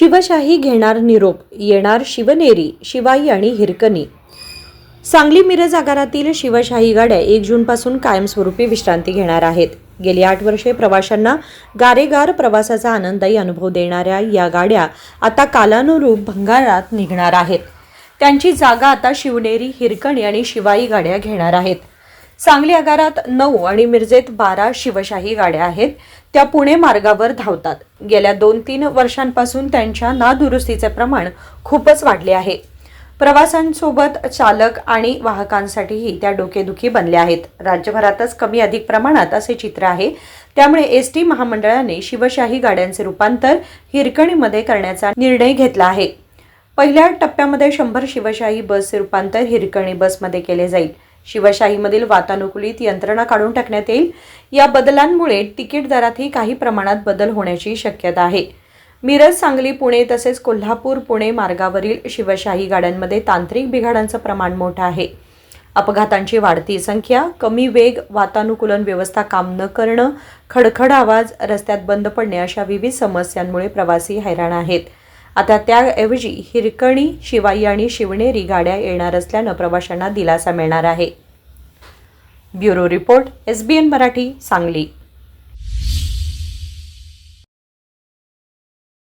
शिवशाही घेणार निरोप येणार शिवनेरी शिवाई आणि हिरकणी. सांगली मिरज आगारातील शिवशाही गाड्या एक जूनपासून कायमस्वरूपी विश्रांती घेणार आहेत. गेली आठ वर्षे प्रवाशांना गारेगार प्रवासाचा आनंददायी अनुभव देणाऱ्या या गाड्या आता कालानुरूप भंगारात निघणार आहेत. त्यांची जागा आता शिवनेरी हिरकणी आणि शिवाई गाड्या घेणार आहेत. सांगली आगारात नऊ आणि मिरजेत बारा शिवशाही गाड्या आहेत. त्या पुणे मार्गावर धावतात. गेल्या दोन तीन वर्षांपासून त्यांच्या नादुरुस्तीचे प्रमाण खूपच वाढले आहे. प्रवाशांसोबत चालक आणि वाहकांसाठीही त्या डोकेदुखी बनल्या आहेत. राज्यभरातच कमी अधिक प्रमाणात असे चित्र आहे. त्यामुळे एस टी महामंडळाने शिवशाही गाड्यांचे रूपांतर हिरकणीमध्ये करण्याचा निर्णय घेतला आहे. पहिल्या टप्प्यामध्ये शंभर शिवशाही बसचे रूपांतर हिरकणी बसमध्ये केले जाईल. शिवशाहीमधील वातानुकूलित यंत्रणा काढून टाकण्यात येईल. या बदलांमुळे तिकीट दरातही काही प्रमाणात बदल होण्याची शक्यता आहे. मिरज सांगली पुणे तसेच कोल्हापूर पुणे मार्गावरील शिवशाही गाड्यांमध्ये तांत्रिक बिघाडांचं प्रमाण मोठं आहे. अपघातांची वाढती संख्या कमी वेग वातानुकूलन व्यवस्था काम न करणं खडखड आवाज रस्त्यात बंद पडणे अशा विविध समस्यांमुळे प्रवासी हैराण आहेत. आता त्याऐवजी हिरकणी शिवाई आणि शिवनेरी गाड्या येणार असल्यानं प्रवाशांना दिलासा मिळणार आहे. Bureau report S B N Marathi Sangli.